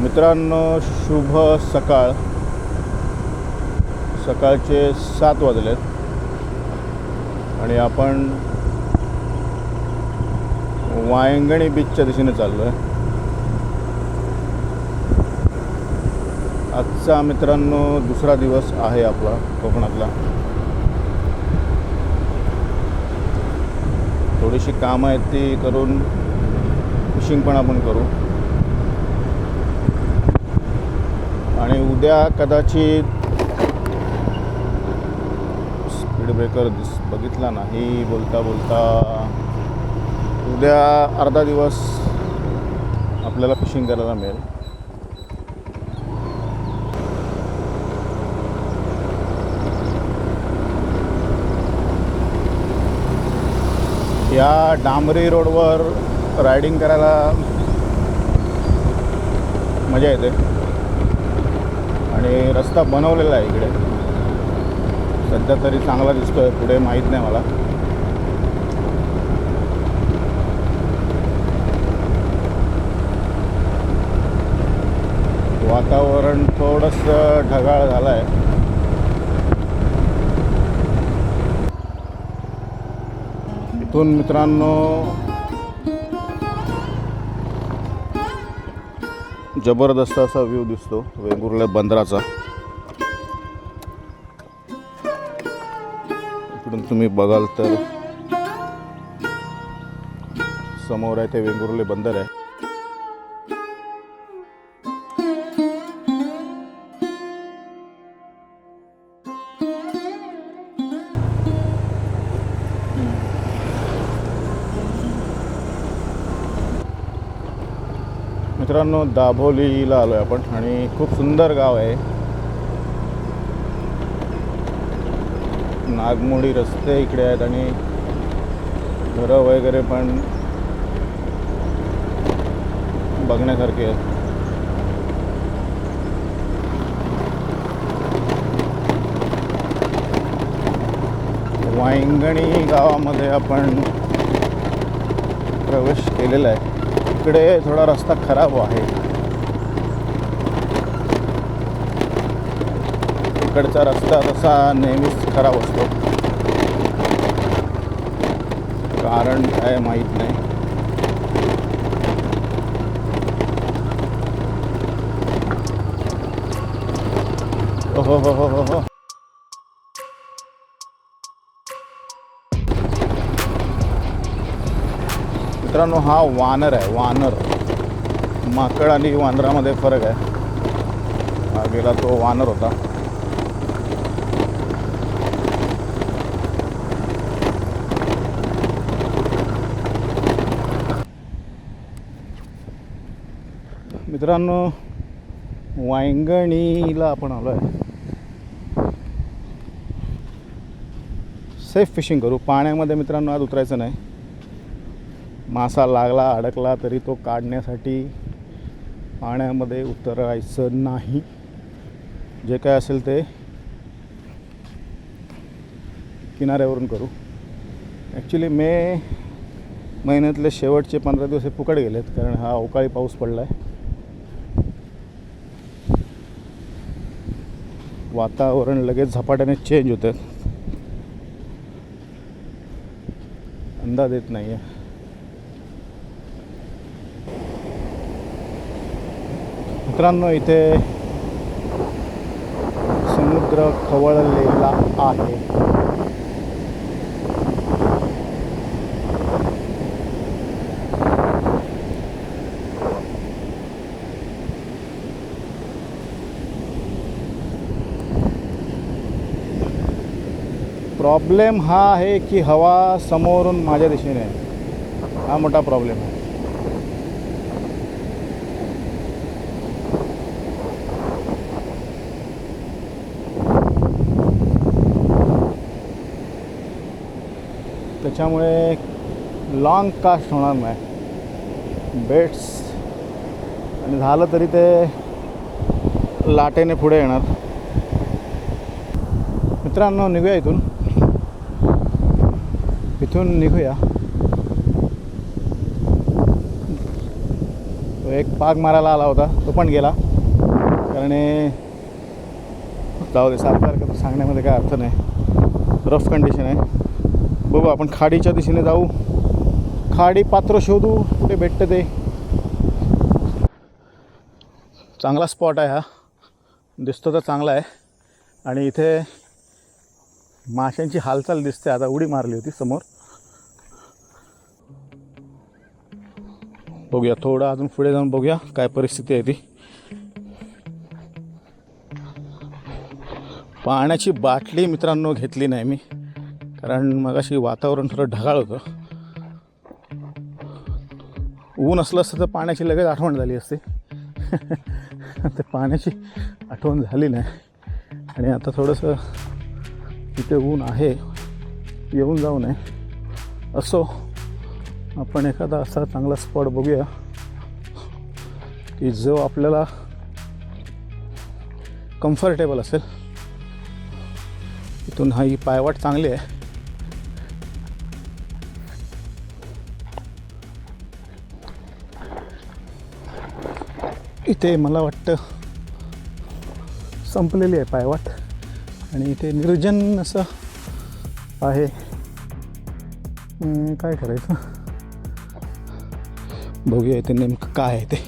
मित्रांनो शुभ सकाळ. सकाळचे सात वाजलेत. आणि आपण वायंगणी बीचच्या दिशेने चाललो आहे आजचा मित्रांनो दुसरा दिवस आहे आपला कोकणातला. थोडीशी कामं आहेत ती करून फिशिंग पण आपण करू. आणि उद्या कदाचित स्पीड ब्रेकर दिस बघितला नाही बोलता बोलता उद्या अर्धा दिवस आपल्याला फिशिंग करायला मिळेल. या डांबरी रोडवर रायडिंग करायला मजा येते. आणि रस्ता बनवलेला आहे इकडे. सध्या तरी चांगला दिसतोय पुढे माहीत नाही मला. वातावरण थोडंसं ढगाळ झालं आहे इथून मित्रांनो जबरदस्त असा व्ह्यू दिसतो वेंगुर्ल्या बंदराचा. इकडून तुम्ही बघाल तर समोर आहे ते वेंगुर्ले बंदर आहे. मित्रांनो दाभोलीला आलो आहे आपण आणि खूप सुंदर गाव आहे. नागमोडी रस्ते इकडे आहेत आणि घरं वगैरे पण बघण्यासारखे आहेत. वाईंगणी गावामध्ये आपण प्रवेश केलेला आहे. इकडे थोडा रस्ता खराब आहे. इकडचा रस्ता तसा नेहमीच खराब असतो. कारण काय माहीत नाही. हो हो हो हो हो. मित्रांनो हा वानर आहे वानर. माकड आणि वानरामध्ये फरक आहे. मागेला तो वानर होता. मित्रांनो वांगणीला आपण आलो आहे. सेफ फिशिंग करू. पाण्यामध्ये मित्रांनो आज उतरायचं नाही. मासा लागला अडकला तरी तो काढण्यासाठी पाण्यामध्ये उतरायचं नाही. जे काय असेल ते किनाऱ्यावरून करू. ॲक्च्युली मे महिन्यातले शेवटचे पंधरा दिवस हे फुकट गेलेत कारण हा अवकाळी पाऊस पडला आहे वातावरण लगेच झपाट्याने चेंज होतं अंदाज येत नाही आहे मित्रांनो इथे समुद्र खवळलेला आहे. प्रॉब्लेम हा आहे की हवा समोरून माझ्या दिशेने आहे. हा मोठा प्रॉब्लेम आहे. त्याच्यामुळे लाँग कास्ट होणार नाही. बेट्स आणि झालं तरी ते लाटेने पुढे येणार. मित्रांनो निघूया इथून. इथून निघूया. एक पाग मारायला आला होता. तो पण गेला. कारण जाऊ दे सारखं सांगण्यामध्ये काय अर्थ नाही. रफ कंडिशन आहे. बघू आपण खाडीच्या दिशेने जाऊ. खाडी पात्र शोधू कुठे भेटतं ते. चांगला स्पॉट आहे हा. दिसतो तर चांगला आहे. आणि इथे माशांची हालचाल दिसते आता उडी मारली होती समोर. बघूया थोडं अजून पुढे जाऊन बघूया काय परिस्थिती आहे ती. पाण्याची बाटली मित्रांनो घेतली नाही मी. कारण मगाशी वातावरण थोडं ढगाळ होतं. ऊन असलं असतं तर पाण्याची लगेच आठवण झाली असते. ते पाण्याची आठवण झाली नाही. आणि आता थोडंसं तिथे ऊन आहे. येऊन जाऊ नये. असो आपण एखादा असा चांगला स्पॉट बघूया की जो आपल्याला कम्फर्टेबल असेल. इथून हा ही पायवाट चांगली आहे. इथे मला वाटतं संपलेली आहे पायवाट. आणि इथे निर्जन असं आहे. काय करायचं बघूया इथे नेमकं काय आहे ते.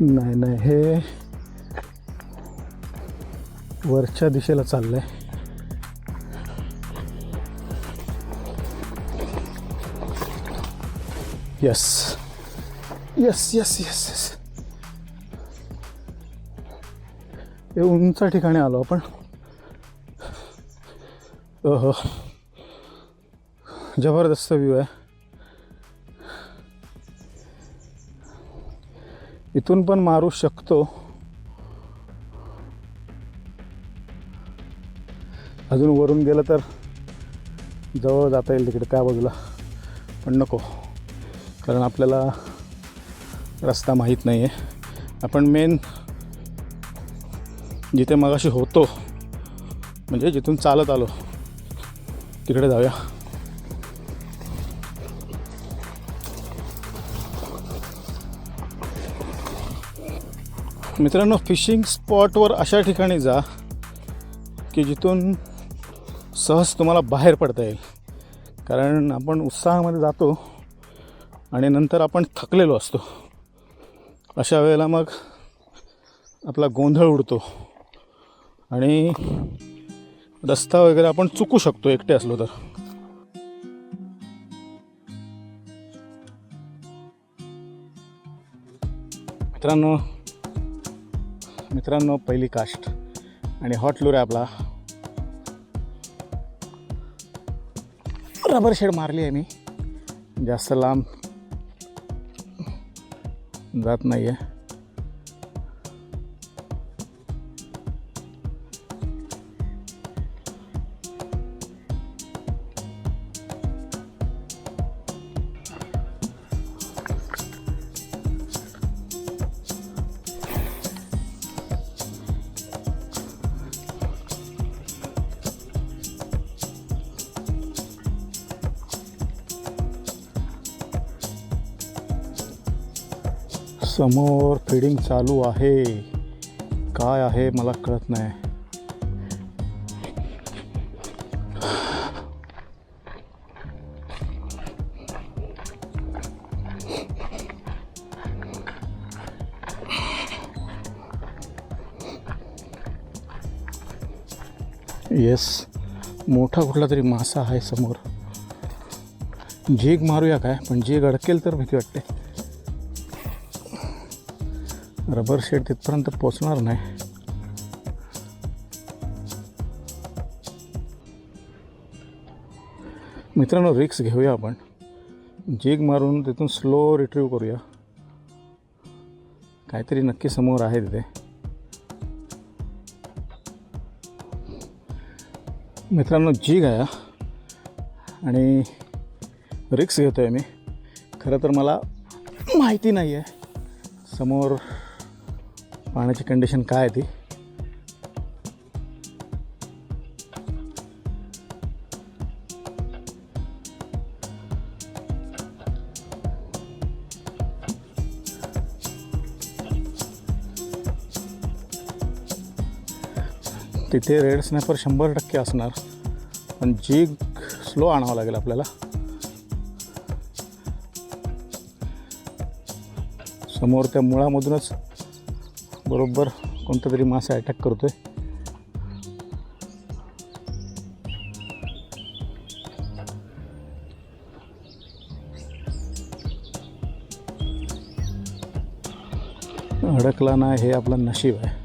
नाही नाही हे वरच्या दिशेला चाललंय. Yes yes yes yes yes हे उंच ठिकाणी आलो आपण. जबरदस्त व्ह्यू आहे. इथून पण मारू शकतो. अजून वरून गेलं तर जवळ जाता येईल तिकडे त्या बाजूला. पण नको कारण आपल्याला रस्ता माहीत नाही आहे आपण मेन जिथे मगाशी होतो म्हणजे जिथून चालत आलो तिकडे जाऊया. मित्रांनो फिशिंग स्पॉटवर अशा ठिकाणी जा की जिथून सहज तुम्हाला बाहेर पडता येईल. कारण आपण उत्साहामध्ये जातो आणि नंतर आपण थकलेलो असतो. अशा वेळेला मग आपला गोंधळ उडतो आणि रस्ता वगैरे आपण चुकू शकतो एकटे असलो तर. मित्रांनो मित्रांनो पहिली कास्ट आणि हॉट लूर आहे आपला रबर शेड मारली आहे मी. जास्त लांब जात नाही आहे समोर फिडिंग चालू आहे. काय आहे मला कळत नाही. येस मोठा कुठला तरी मासा आहे समोर. झीग मारूया काय? पण झीग अडकेल तर भीती वाटते. रबर शेड तिथपर्यंत पोचणार नाही. मित्रांनो रिक्स घेऊया आपण. जीग मारून तिथून स्लो रिट्रीव करूया. काहीतरी नक्की समोर आहे तिथे. मित्रांनो जीग आहे हा. आणि रिक्स घेतो आहे मी. खरं तर मला माहिती नाही आहे समोर पाण्याची कंडिशन काय आहे ती? तिथे रेड स्नॅपर शंभर टक्के असणार. पण जीग स्लो आणावं लागेल आपल्याला. समोर त्या मुळामधूनच बरोबर कोणता तरी मासा अटॅक करतोय. अडकला ना हे आपलं नशीब आहे.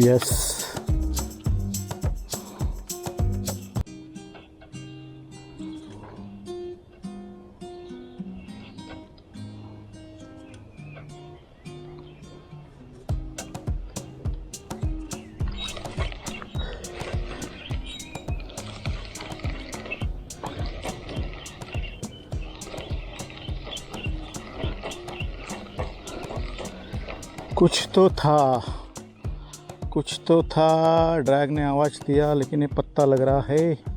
येस कुछ तो था कुछ तो था। ड्रैग ने आवाज़ दिया लेकिन ये पत्ता लग रहा है।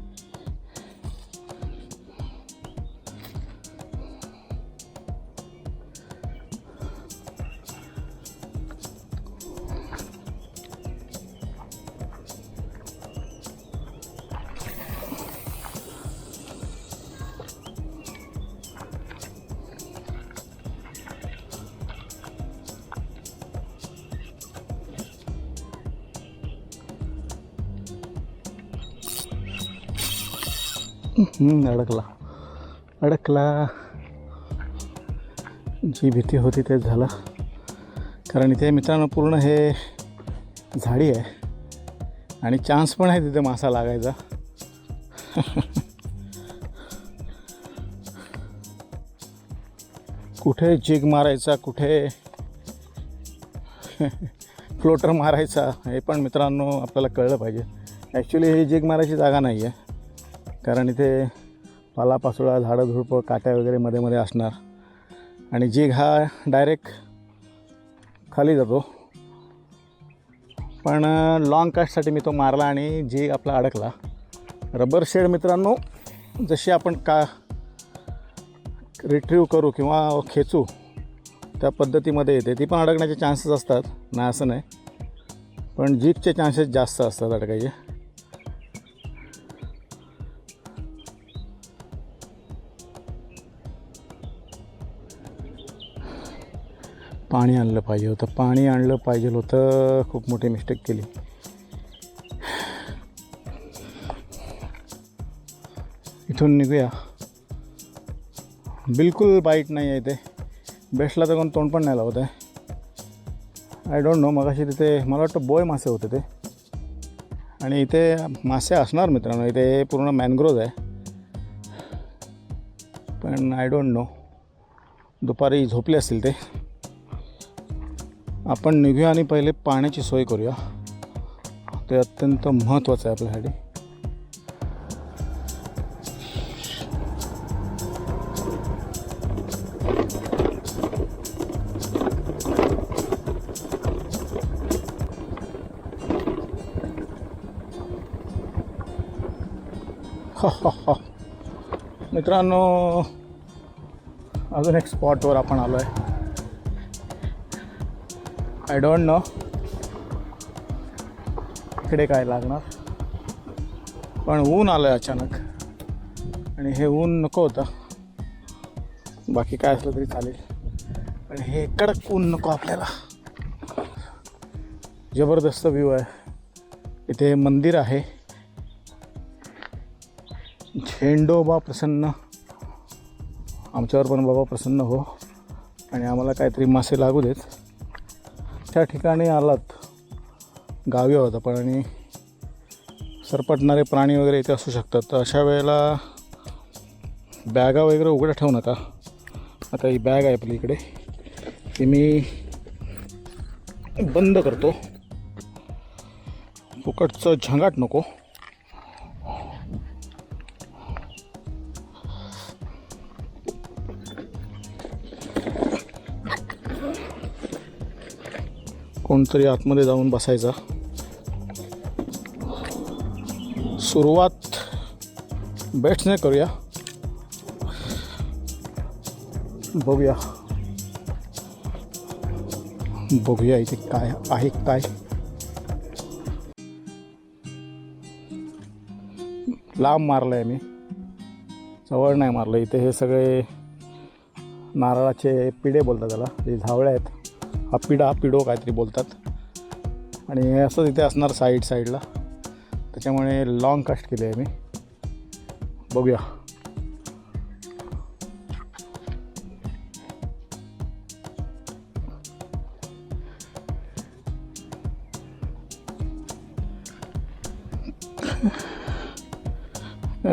अडकला अडकला जी भीती होती तेच झालं कारण इथे मित्रांनो पूर्ण हे झाडी आहे आणि चान्स पण आहे तिथे मासा लागायचा कुठे जिग मारायचा कुठे फ्लोटर मारायचा हे पण मित्रांनो आपल्याला कळलं पाहिजे ॲक्च्युली ही जिग मारायची जागा नाही आहे कारण इथे पालापाचोळा झाडं झुडपं काट्या वगैरे मध्ये मध्ये असणार. आणि जीग हा डायरेक्ट खाली जातो. पण लॉंग कास्टसाठी मी तो मारला आणि जीग आपला अडकला. रबर शेड मित्रांनो जशी आपण का रिट्रीव करू किंवा खेचू त्या पद्धतीमध्ये येते. ती पण अडकण्याचे चान्सेस असतात. नाही असं नाही. पण जीगचे चान्सेस जास्त असतात अडकायचे. पाणी आणलं पाहिजे होतं. पाणी आणलं पाहिजे होतं. खूप मोठी मिस्टेक केली. इथून निघूया. बिलकुल बाईट नाही आहे ते बेस्टला तर कोण तोंड पण नाही लावत आहे. आय डोंट नो मगाशी तिथे मला वाटतं बोय मासे होते ते. आणि इथे मासे असणार मित्रांनो. इथे पूर्ण मॅनग्रोव्ह आहे. पण आय डोंट नो दुपारी झोपले असतील ते. आपण निघूया आणि पहिले पाण्याची सोय करूया. ते अत्यंत महत्त्वाचं आहे आपल्यासाठी. मित्रांनो अजून एक स्पॉटवर आपण आलो आहे आय डोंट नो इकडे काय लागणार? पण ऊन आलं आहे अचानक. आणि हे ऊन नको होतं. बाकी काय असलं तरी चालेल. पण हे कडक ऊन नको आपल्याला. जबरदस्त व्ह्यू आहे. इथे मंदिर आहे. झेंडोबा प्रसन्न. आमच्यावर पण बाबा प्रसन्न हो. आणि आम्हाला काहीतरी मासे लागू देत. त्या ठिकाणी आलात. गावी आहोत आपण आणि सरपटणारे प्राणी वगैरे इथे असू शकतात. तर अशा वेळेला बॅगा वगैरे उघड्या ठेवू नका. आता ही बॅग आहे आपली इकडे. ती मी बंद करतो. फुकटचं झंगाट नको. कोणतरी आतमध्ये जाऊन बसायचा. सुरुवात बेट्सने करूया. बघूया. बघूया इथे काय आहे काय? लांब मारलं आहे मी. जवळ नाही मारलं. इथे हे सगळे नारळाचे पिढे बोलतात त्याला. जे झावळे आहेत. हा पिढा पिडो काहीतरी बोलतात. आणि असं तिथे असणार साईड साईडला त्याच्यामुळे लॉंग कास्ट केले आहे मी. बघूया.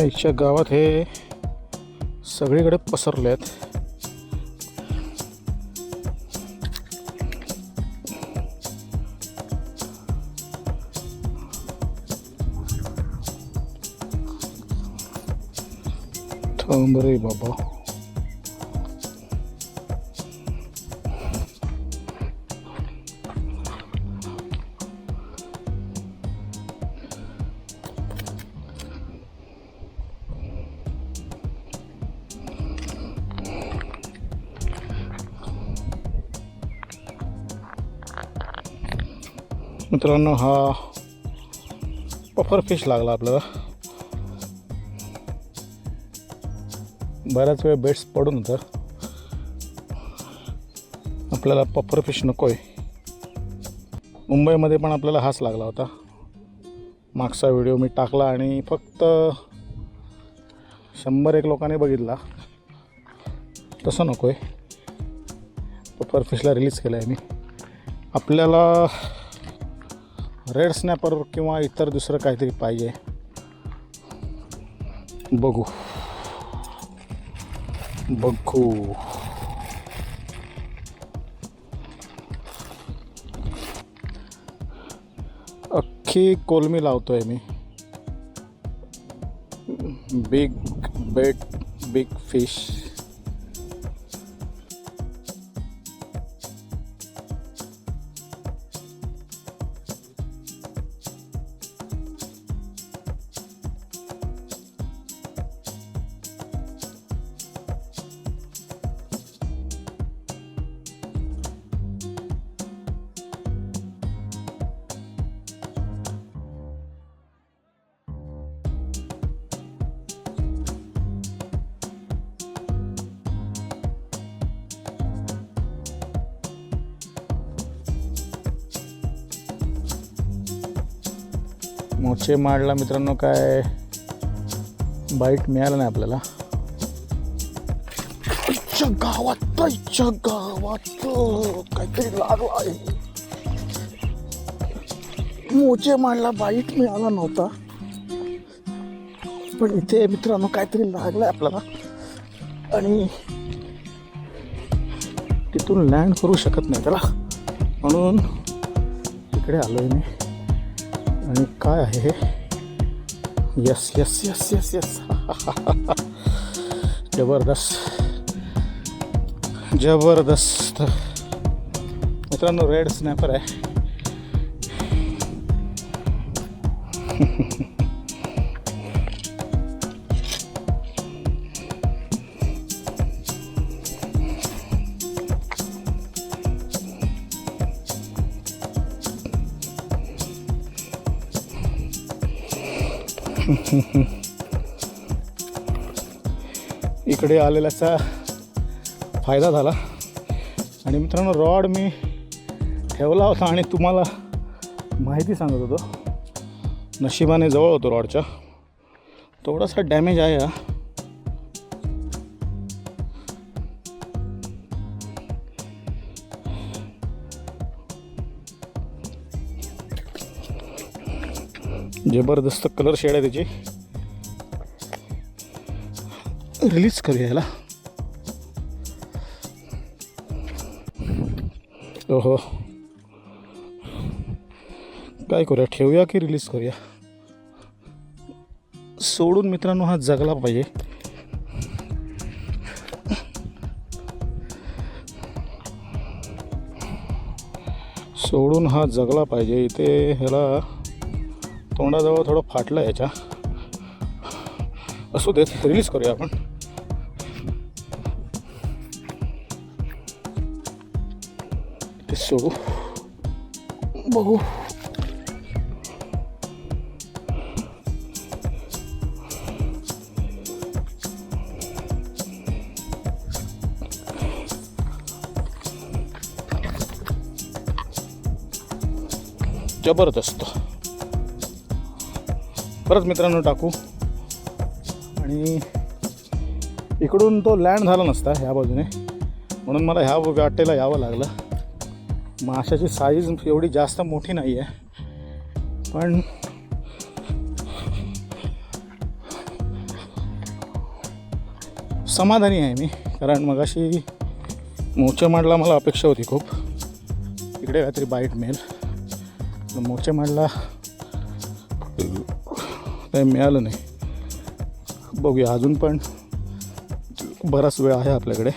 आईच्या गावात हे सगळीकडे पसरले आहेत थांब रे बाबा मित्रांनो हा पफर फिश लागला आपल्याला बऱ्याच वेळ बेट्स पडून होतं. आपल्याला पफर फिश नको आहे मुंबईमध्ये पण आपल्याला हाच लागला होता. मागचा व्हिडिओ मी टाकला आणि फक्त शंभर एक लोकांनी बघितला. तसं नको आहे पफर फिशला रिलीज केलं आहे मी. आपल्याला रेड स्नॅपर किंवा इतर दुसरं काहीतरी पाहिजे. बघू. बघू अख्खी कोलमी लावतोय मी बिग बेट बिग फ़िश मोचे माडला. मित्रांनो काय बाईट मिळालं नाही आपल्याला. गावात गावात काहीतरी लागला आहे. मोचे माडला बाईट मिळाला नव्हता. पण इथे मित्रांनो काहीतरी लागलंय आपल्याला. आणि तिथून लँड करू शकत नाही त्याला. म्हणून इकडे आलोय मी. आणि काय आहे हे? Yes yes yes yes yes जबरदस्त. जबरदस्त. मित्रांनो रेड स्नॅपर आहे. इकडे आलेल्याचा फायदा झाला. आणि मित्रांनो रॉड मी ठेवला होता आणि तुम्हाला माहिती सांगत होतो. नशिबाने जवळ होतो रॉडच्या. थोडासा डॅमेज आहे हा. म्हणजे जबरदस्त कलर शेड आहे त्याची. रिलीज करूया याला. ओहो. काय करूया? ठेवूया की रिलीज करूया? सोडून मित्रांनो हा जगला पाहिजे. सोडून हा जगला पाहिजे इथे ह्याला. तोंडाजवळ थोडं फाटलं याच्या. असू देत रिलीज करूया आपण. ते सोडू. बघू. जबरदस्त. परत मित्रांनो टाकू. आणि इकडून तो लँड झाला नसता ह्या बाजूने. म्हणून मला ह्या वाटेला यावं लागलं. माशाची साईज एवढी जास्त मोठी नाही आहे पण समाधानी आहे मी. कारण मगाशी मोचेमाडला मला अपेक्षा होती खूप. इकडे काहीतरी बाईट मिळेल. मोचेमाडला काही मिळालं नाही. बघूया अजून पण. बराच वेळ आहे आपल्याकडे.